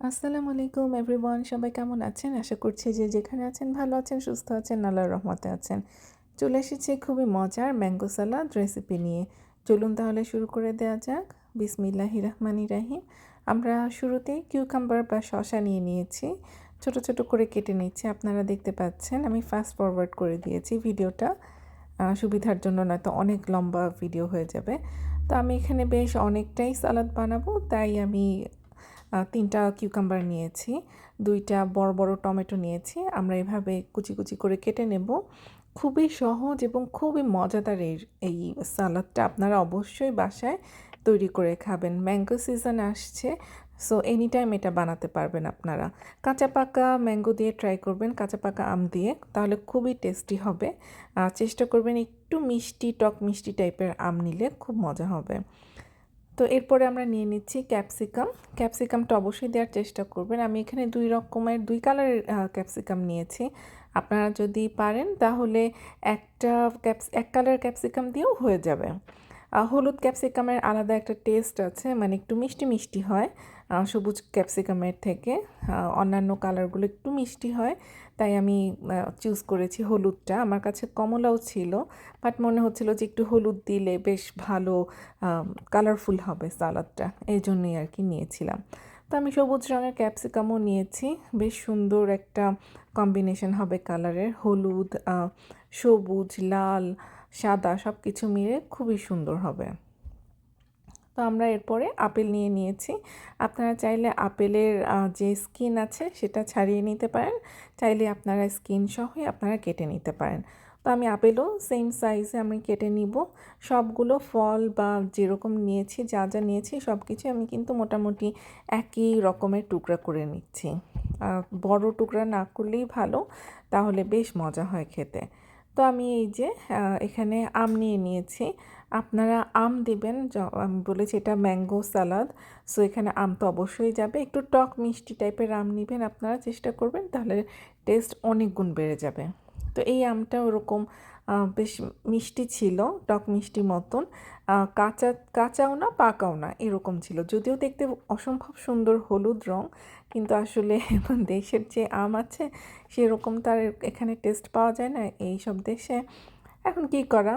আসসালামু আলাইকুম এভরিওয়ান, সবাই কেমন আছেন? আশা করছি যে যেখানে আছেন ভালো আছেন, সুস্থ আছেন, আল্লাহর রহমতে আছেন। চলে এসেছি খুবই মজার ম্যাঙ্গো সালাদ রেসিপি নিয়ে। চলুন তাহলে শুরু করে দেওয়া যাক। বিসমিল্লাহি রহমানি রাহিম। আমরা শুরুতেই কিউকাম্বার বা শশা নিয়ে নিয়েছি। ছোট ছোট করে কেটে নিচ্ছি। আপনারা দেখতে পাচ্ছেন, আমি ফাস্ট ফরওয়ার্ড করে দিয়েছি ভিডিওটা। সুবিধার জন্য নয়তো অনেক লম্বা ভিডিও হয়ে যাবে। তো আমি এখানে বেশ অনেকটাই সালাদ বানাবো, তাই আমি তিনটা কিউকাম্বার নিয়েছি, দুইটা বড় বড় টমেটো নিয়েছি। আমরা এভাবে কুচি কুচি করে কেটে নেব। খুবই সহজ এবং খুবই মজাদার এই সালাদটা আপনারা অবশ্যই বাসায় তৈরি করে খাবেন। ম্যাঙ্গো সিজন আসছে সো এনি টাইম এটা বানাতে পারবেন আপনারা। কাঁচা পাকা ম্যাঙ্গো দিয়ে ট্রাই করবেন, কাঁচা পাকা আম দিয়ে, তাহলে খুবই টেস্টি হবে। চেষ্টা করবেন একটু মিষ্টি, টক মিষ্টি টাইপের আম নিলে খুব মজা হবে। তো এরপরে আমরা নিয়ে নিচ্ছি ক্যাপসিকাম। ক্যাপসিকামটা অবশ্যই দেওয়ার চেষ্টা করবেন। আমি এখানে দুই রকমের, দুই কালারের ক্যাপসিকাম নিয়েছি। আপনারা যদি পারেন তাহলে একটা ক্যাপস, এক কালার ক্যাপসিকাম দিয়েও হয়ে যাবে। হলুদ ক্যাপসিকামের আলাদা একটা টেস্ট আছে মানে একটু মিষ্টি মিষ্টি হয় সবুজ ক্যাপসিকামের থেকে। অন্যান্য কালারগুলো একটু মিষ্টি হয়। তাই আমি চুজ করেছি হলুদটা। আমার কাছে কমলাও ছিল বাট মনে হচ্ছিল যে একটু হলুদ দিলে বেশ ভালো কালারফুল হবে সালাদটা। এই জন্যই আর কি নিয়েছিলাম। তো আমি সবুজ রঙের ক্যাপসিকামও নিয়েছি। বেশ সুন্দর একটা কম্বিনেশন হবে কালারের হলুদ সবুজ, লাল, সাদা সব কিছু মিলে খুবই সুন্দর হবে। তো আমরা এরপরে আপেল নিয়ে নিয়েছি। আপনারা চাইলে আপেলের যে স্কিন আছে সেটা ছাড়িয়ে নিতে পারেন। চাইলে আপনারা স্কিন সহই আপনারা কেটে নিতে পারেন। তো আমি আপেলও সেম সাইজে আমি কেটে নিব। সবগুলো ফল বা যেরকম নিয়েছি, যা যা নিয়েছি সব কিছু আমি কিন্তু মোটামুটি একই রকমের টুকরা করে নিচ্ছি। বড় টুকরা না করলেই ভালো, তাহলে বেশ মজা হয় খেতে। তো আমি এই যে এখানে আম নিয়ে নিয়েছি। আপনারা আম দেবেন আমি বলেছি এটা ম্যাঙ্গো সালাদ সো এখানে আম তো অবশ্যই যাবে। একটু টক মিষ্টি টাইপের আম নেবেন আপনারা, চেষ্টা করবেন, তাহলে টেস্ট অনেক গুণ বেড়ে যাবে। তো এই আমটা ওরকম বেশ মিষ্টি ছিল, টক মিষ্টি মতন। কাঁচা, কাঁচাও না, পাকাও না, এরকম ছিল। যদিও দেখতে অসম্ভব সুন্দর হলুদ রং, কিন্তু আসলে দেশের যে আম আছে, সেরকম তার এখানে টেস্ট পাওয়া যায় না। এই সব দেশে এখন কি করা?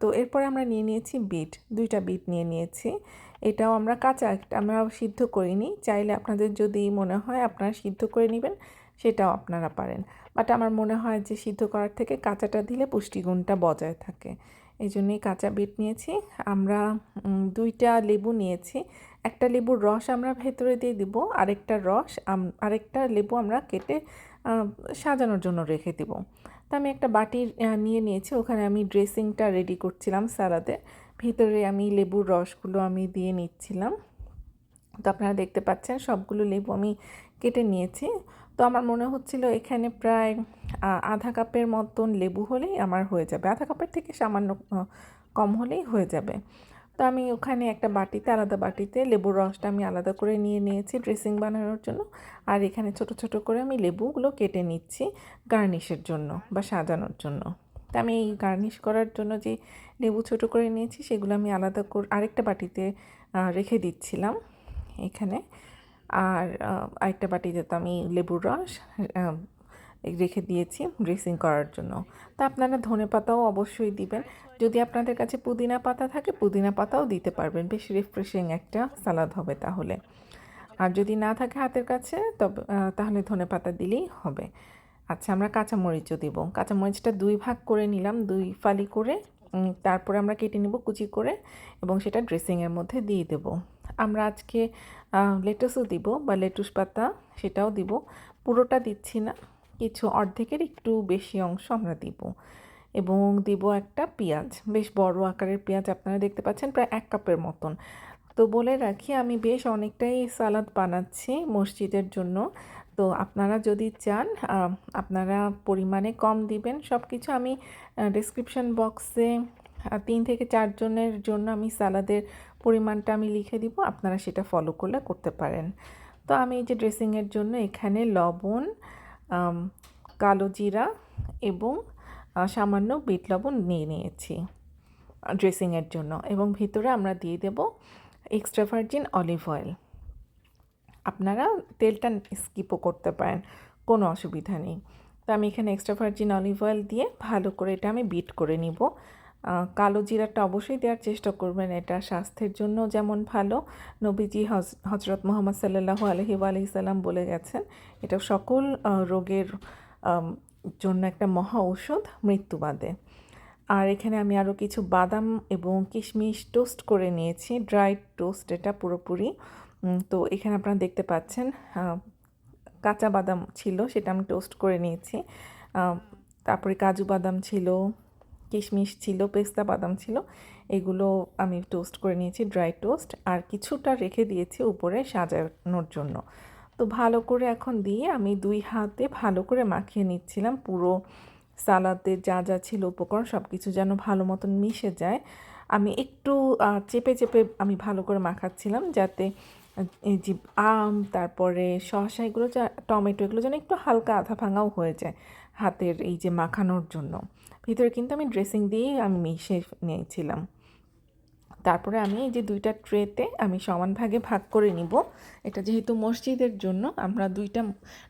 তো এরপরে আমরা নিয়ে নিয়েছি বিট। দুইটা বিট নিয়ে নিয়েছি। এটাও আমরা কাঁচা আমরা সিদ্ধ করিনি। চাইলে আপনাদের যদি মনে হয় আপনারা সিদ্ধ করে নেবেন, সেটাও আপনারা পারেন। বাট আমার মনে হয় যে সিদ্ধ করার থেকে কাঁচাটা দিলে পুষ্টিগুণটা বজায় থাকে। এই জন্যই কাঁচা বিট নিয়েছি। আমরা দুইটা লেবু নিয়েছি। একটা লেবুর রস আমরা ভেতরে দিয়ে দিব, আরেকটা রস আরেকটা লেবু আমরা কেটে সাজানোর জন্য রেখে দিব। তো আমি একটা বাটি নিয়ে নিয়েছি। ওখানে আমি ড্রেসিংটা রেডি করছিলাম সালাদে। ভিতরে আমি লেবুর রসগুলো আমি দিয়ে নিচ্ছিলাম। তো আপনারা দেখতে পাচ্ছেন সবগুলো লেবু আমি কেটে নিয়েছি। তো আমার মনে হচ্ছিল এখানে প্রায় আধা কাপের মতন লেবু হলেই আমার হয়ে যাবে। আধা কাপের থেকে সামান্য কম হলেই হয়ে যাবে। তো আমি ওখানে একটা বাটিতে, আলাদা বাটিতে লেবুর রসটা আমি আলাদা করে নিয়ে নিয়েছি ড্রেসিং বানানোর জন্য। আর এখানে ছোট ছোট করে আমি লেবুগুলো কেটে নিচ্ছি গার্নিশের জন্য বা সাজানোর জন্য। তা আমি এই গার্নিশ করার জন্য যে লেবু ছোট করে নিয়েছি সেগুলো আমি আলাদা করে, আরেকটা বাটিতে রেখে দিচ্ছিলাম এখানে। আর আরেকটা বাটিতে তো আমি লেবুর রস রেখে দিয়েছি ড্রেসিং করার জন্য। তা আপনারা ধনে পাতাও অবশ্যই দিবেন। যদি আপনাদের কাছে পুদিনা পাতা থাকে, পুদিনা পাতাও দিতে পারবেন। বেশ রিফ্রেশিং একটা সালাদ হবে তাহলে। আর যদি না থাকে হাতের কাছে, তবে তাহলে ধনে পাতা দিলেই হবে। আচ্ছা আমরা কাঁচামরিচও দিব। কাঁচামরিচটা দুই ভাগ করে নিলাম, দুই ফালি করে। তারপরে আমরা কেটে নেব কুচি করে এবং সেটা ড্রেসিংয়ের মধ্যে দিয়ে দেব। আমরা আজকে লেটুসও দিব বা লেটুস পাতা সেটাও দিব। পুরোটা দিচ্ছি না। কিছু অর্ধেকের একটু বেশি অংশ আমরা দিব। এবং দিব একটা পেঁয়াজ। বেশ বড় আকারের পেঁয়াজ আপনারা দেখতে পাচ্ছেন, প্রায় এক কাপের মতন। তো বলে রাখি, আমি বেশ অনেকটাই সালাদ বানাচ্ছি মসজিদের জন্য। তো আপনারা যদি চান আপনারা পরিমাণে কম দিবেন সব কিছু আমি ডিসক্রিপশন বক্সে তিন থেকে চারজনের জন্য আমি সালাদের পরিমাণটা আমি লিখে দিব। আপনারা সেটা ফলো করলে করতে পারেন। তো আমি এই যে ড্রেসিংয়ের জন্য এখানে লবণ কালো জিরা এবং সামান্য বিট লবণ নিয়ে নিয়েছি ড্রেসিংয়ের জন্য। এবং ভিতরে আমরা দিয়ে দেব এক্সট্রা ভার্জিন অলিভ অয়েল আপনারা তেলটা স্কিপও করতে পারেন, কোনো অসুবিধা নেই। তো আমি এখানে এক্সট্রা ভার্জিন অলিভ অয়েল দিয়ে ভালো করে এটা আমি বিট করে নিব। কালো জিরাটা অবশ্যই দেওয়ার চেষ্টা করবেন। এটা স্বাস্থ্যের জন্য যেমন ভালো। নবীজি হজ হজরত মোহাম্মদ সাল্লাহ আলহি আলহি সাল্লাম বলে গেছেন, এটা সকল রোগের জন্য একটা মহা ঔষধ, মৃত্যু বাদে। আর এখানে আমি আরও কিছু বাদাম এবং কিশমিশ টোস্ট করে নিয়েছি ড্রাই টোস্ট এটা পুরোপুরি। তো এখানে আপনারা দেখতে পাচ্ছেন কাঁচা বাদাম ছিল, সেটা আমি টোস্ট করে নিয়েছি। তারপরে কাজু বাদাম ছিল কিশমিশ ছিল, পেস্তা বাদাম ছিল, এগুলো আমি টোস্ট করে নিয়েছি ড্রাই টোস্ট আর কিছুটা রেখে দিয়েছি উপরে সাজানোর জন্য। তো ভালো করে এখন দিয়ে আমি দুই হাতে ভালো করে মাখিয়ে নিচ্ছিলাম পুরো সালাদে যা যা ছিল উপকরণ সব কিছু যেন ভালো মতন মিশে যায়। আমি একটু চেপে চেপে আমি ভালো করে মাখাচ্ছিলাম যাতে এই যে আম, তারপরে শসা, এগুলো যা, টমেটো, এগুলো যেন একটু হালকা আধা ভাঙাও হয়ে যায়। হাতের এই যে মাখানোর জন্য। ভিতরে কিন্তু আমি ড্রেসিং দিয়েই আমি মিশিয়ে নিয়েছিলাম। তারপরে আমি এই যে দুইটা ট্রেতে আমি সমান ভাগে ভাগ করে নিব। এটা যেহেতু মসজিদের জন্য, আমরা দুইটা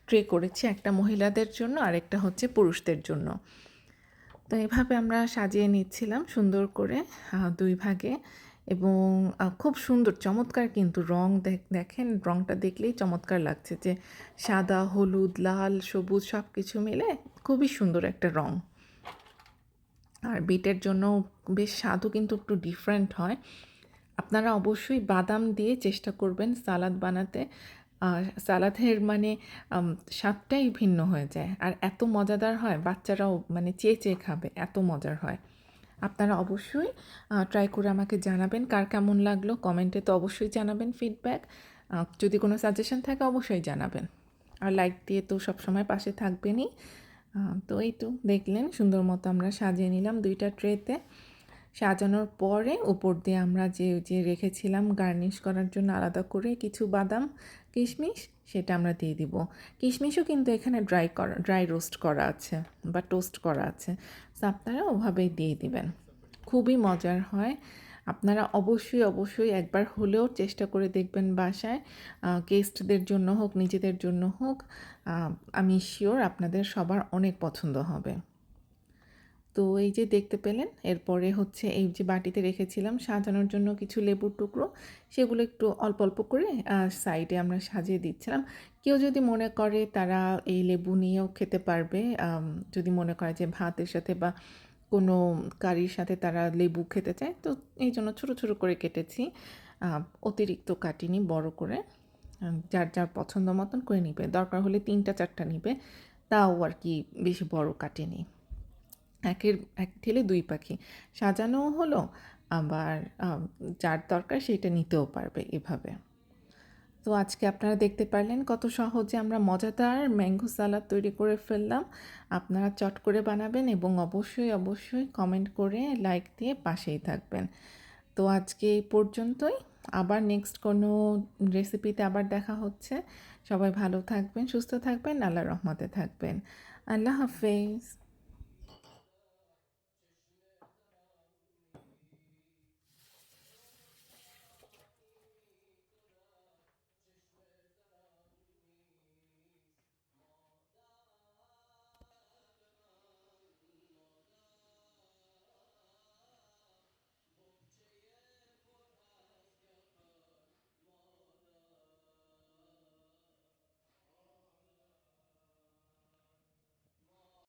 ট্রে করেছি, একটা মহিলাদের জন্য আর একটা হচ্ছে পুরুষদের জন্য। তো এভাবে আমরা সাজিয়ে নিচ্ছিলাম সুন্দর করে দুই ভাগে। এবং খুব সুন্দর, চমৎকার কিন্তু রং দেখ- দেখেন, রংটা দেখলেই চমৎকার লাগছে যে সাদা, হলুদ, লাল, সবুজ সব কিছু মিলে খুবই সুন্দর একটা রং। আর বিটের জন্য বেশ স্বাদও কিন্তু একটু ডিফারেন্ট হয়। আপনারা অবশ্যই বাদাম দিয়ে চেষ্টা করবেন সালাদ বানাতে। সালাদের মানে স্বাদটাই ভিন্ন হয়ে যায়। আর এত মজাদার হয়, বাচ্চারাও মানে চেয়ে চেয়ে খাবে, এত মজার হয়। আপনারা অবশ্যই ট্রাই করে আমাকে জানাবেন, কার কেমন লাগল। কমেন্টে তো অবশ্যই জানাবেন ফিডব্যাক যদি কোনো সাজেশন থাকে অবশ্যই জানাবেন। আর লাইক দিয়ে তো সবসময় পাশে থাকবেনই। তো এই তো দেখলেন সুন্দর মতো আমরা সাজিয়ে নিলাম দুইটা ট্রেতে। সাজানোর পরে উপর দিয়ে আমরা যে যে রেখেছিলাম গার্নিশ করার জন্য আলাদা করে কিছু বাদাম, কিশমিশ, সেটা আমরা দিয়ে দিব। কিশমিশও কিন্তু এখানে ড্রাই করা ড্রাই রোস্ট করা আছে বা টোস্ট করা আছে। তো আপনারা ওভাবেই দিয়ে দিবেন। খুবই মজার হয়। আপনারা অবশ্যই অবশ্যই একবার হলেও চেষ্টা করে দেখবেন বাসায় গেস্টদের জন্য হোক, নিজেদের জন্য হোক আমি শিওর আপনাদের সবার অনেক পছন্দ হবে। তো এই যে দেখতে পেলেন, এরপরে হচ্ছে এই যে বাটিতে রেখেছিলাম সাজানোর জন্য কিছু লেবুর টুকরো, সেগুলো একটু অল্প অল্প করে সাইডে আমরা সাজিয়ে দিচ্ছিলাম। কেউ যদি মনে করে তারা এই লেবু নিয়েও খেতে পারবে যদি মনে করে যে ভাতের সাথে বা কোনো কারির সাথে তারা লেবু খেতে চায়। তো এই জন্য ছোটো ছোটো করে কেটেছি। অতিরিক্ত কাটিনি, বড় করে। যার যার পছন্দ মতন করে নিবে। দরকার হলে তিনটা, চারটা নিবে। তাও আর কি বেশি বড় কাটেনি। একের, এক ঠেলে দুই পাখি। সাজানোও হলো, আবার যার দরকার সেটা নিতেও পারবে এভাবে। তো আজকে আপনারা দেখতে পারলেন কত সহজে আমরা মজাদার ম্যাঙ্গো সালাদ তৈরি করে ফেললাম। আপনারা চট করে বানাবেন এবং অবশ্যই অবশ্যই কমেন্ট করে লাইক দিয়ে পাশেই থাকবেন। তো আজকে এই পর্যন্তই। আবার নেক্সট কোনো রেসিপিতে আবার দেখা হচ্ছে। সবাই ভালো থাকবেন, সুস্থ থাকবেন আল্লাহ রহমতে থাকবেন। আল্লাহ হাফেজ।